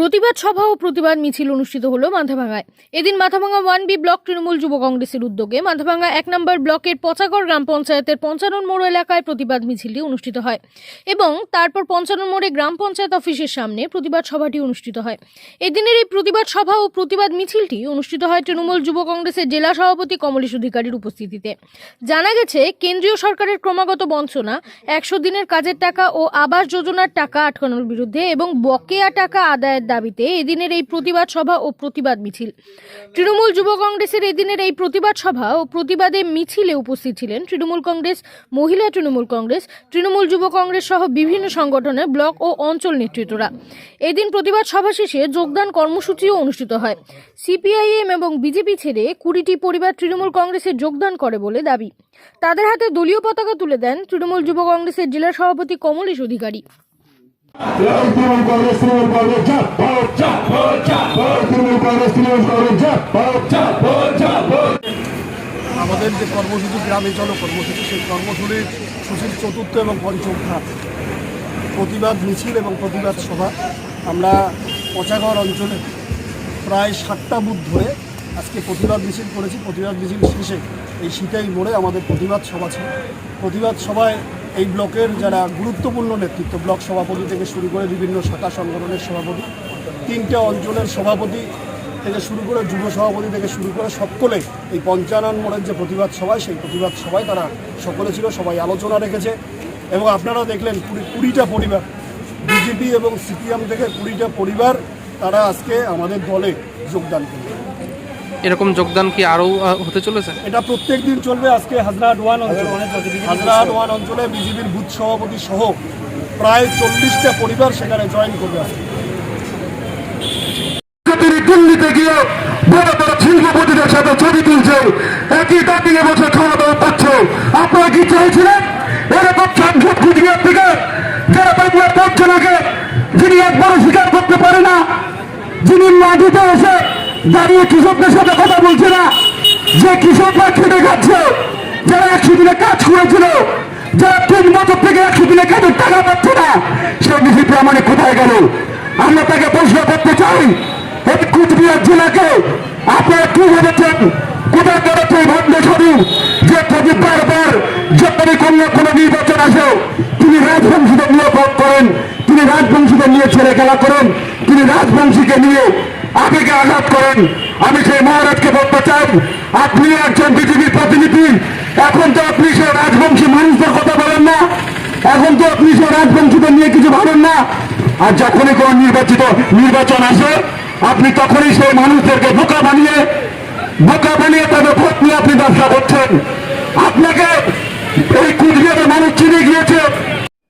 প্রতিবাদ সভা ও প্রতিবাদ মিছিল অনুষ্ঠিত হলো মাথাভাঙায় এদিন Mathabhanga one B block Trinamool যুব কংগ্রেসের উদ্যোগে মাথাভাঙা এক নম্বর ব্লকের পচাগড় গ্রাম পঞ্চায়েতের পঞ্চানন মোড় এলাকায় প্রতিবাদ মিছিলটি অনুষ্ঠিত হয় এবং তারপর পঞ্চানন মোড়ে গ্রাম পঞ্চায়েত অফিসের সামনে প্রতিবাদ সভাটি অনুষ্ঠিত হয়। এদিনের এই প্রতিবাদ সভা ও প্রতিবাদ মিছিলটি অনুষ্ঠিত হয় তৃণমূল যুব কংগ্রেসের জেলা সভাপতি কমলেশ অধিকারীর উপস্থিতিতে। জানা গেছে, কেন্দ্রীয় সরকারের ক্রমাগত বঞ্চনা, একশো দিনের কাজের টাকা ও আবাস যোজনার টাকা আটকানোর বিরুদ্ধে এবং বকেয়া টাকা আদায়ের দাবিতে এদিনের এই প্রতিবাদ সভা ও প্রতিবাদ মিছিল। তৃণমূল যুব কংগ্রেসের এদিনের এই প্রতিবাদ সভা ও প্রতিবাদে মিছিলে উপস্থিত ছিলেন তৃণমূল কংগ্রেস, মহিলা তৃণমূল কংগ্রেস, তৃণমূল যুব কংগ্রেস সহ বিভিন্ন সংগঠনের ব্লক ও অঞ্চল নেতৃত্বরা। এদিন প্রতিবাদ সভা শেষে যোগদান কর্মসূচিও অনুষ্ঠিত হয়। সিপিআইএম এবং বিজেপি ছেড়ে কুড়িটি পরিবার তৃণমূল কংগ্রেসে যোগদান করে বলে দাবি। তাদের হাতে দলীয় পতাকা তুলে দেন তৃণমূল যুব কংগ্রেসের জেলা সভাপতি কমলেশ অধিকারী। আমাদের যে কর্মসূচি, গ্রামে চলো কর্মসূচি, সেই কর্মসূচির সূচির চতুর্থ এবং পঞ্চম ধাপ প্রতিবাদ মিছিল এবং প্রতিবাদ সভা। আমরা পচাগড় অঞ্চলে প্রায় সাতটা বুথ ধরে আজকে প্রতিবাদ মিছিল করেছি। প্রতিবাদ মিছিল শেষে এই শীতেই মোড়ে আমাদের প্রতিবাদ সভা ছিল। প্রতিবাদ সভায় এই ব্লকের যারা গুরুত্বপূর্ণ নেতৃত্ব, ব্লক সভাপতি থেকে শুরু করে বিভিন্ন শাখা সংগঠনের সভাপতি, তিনটে অঞ্চলের সভাপতি থেকে শুরু করে যুব সভাপতি থেকে শুরু করে সকলে এই পঞ্চানন মোড়ের যে প্রতিবাদ সভায় সেই প্রতিবাদ সভায় তারা সকলে ছিল, সবাই আলোচনা রেখেছে এবং আপনারাও দেখলেন কুড়ি কুড়িটা পরিবার, বিজেপি এবং সিপিএম থেকে কুড়িটা পরিবার তারা আজকে আমাদের দলে যোগদান করবে এরকম যোগদান কি আরও হতে চলেছে? এটা প্রত্যেক দিন চলবে আজকে হাজরাহাট ওয়ান অঞ্চলে। হাজরাহাট ওয়ান অঞ্চলে বিজেপির বুথ সভাপতি সহ প্রায় চল্লিশটা পরিবার সেখানে জয়েন করবে আজকে। দিল্লিতে গিয়ে বড় বড় শিল্পপতিদের সাথে ছবি তুলছে। একই দাঁড়িয়ে বসে খাওয়া দাওয়া পাচ্ছে আপনারা কি চাইছিলেন? এরকম সাংসদ কুচবিহার থেকে যারা বাংলার বঞ্চনাকে যিনি একবারও স্বীকার করতে পারে না যিনি মাটিতে এসে দাঁড়িয়ে কৃষকদের সাথে কথা বলছে না। যে কৃষকরা খেটে খাচ্ছে, যারা একশো দিনে কাজ করেছিল, যারা তিন বছর থেকে একশো দিনে কাজের টাকা পাচ্ছে না সে নিজে প্রামাণিক কোথায় গেল? আমরা তাকে প্রশ্ন করতে চাই, এই কুচবিহার জেলাকে আপনারা কি ভেবেছেন? কোথায় করেছে এই ভণ্ড ছবি যে প্রদীপ বারবার যখনই কোনো কোনো নির্বাচন আসে, তিনি রাজবংশীদের নিয়ে ভোট করেন, তিনি রাজবংশীদের নিয়ে ছেলে খেলা করেন, তিনি রাজবংশীকে নিয়ে আবেগে আঘাত করেন? আমি সেই মহারাজকে বলতে চাই, আপনি একজন বিজেপির প্রতিনিধি। এখন তো আপনি সেই রাজবংশী মানুষদের কথা বলেন না। এখন তো আপনি সে রাজবংশীদের নিয়ে কিছু ভাবেন না। আর যখনই কোন নির্বাচিত নির্বাচন আসে, আপনি তখনই সেই মানুষদেরকে বোকা বানিয়ে বোকা বানিয়ে তাদের ভোট নিয়ে আপনি ব্যবসা করছেন। আপনাকে এই কুচবিহারের মানুষ চিনে গিয়েছে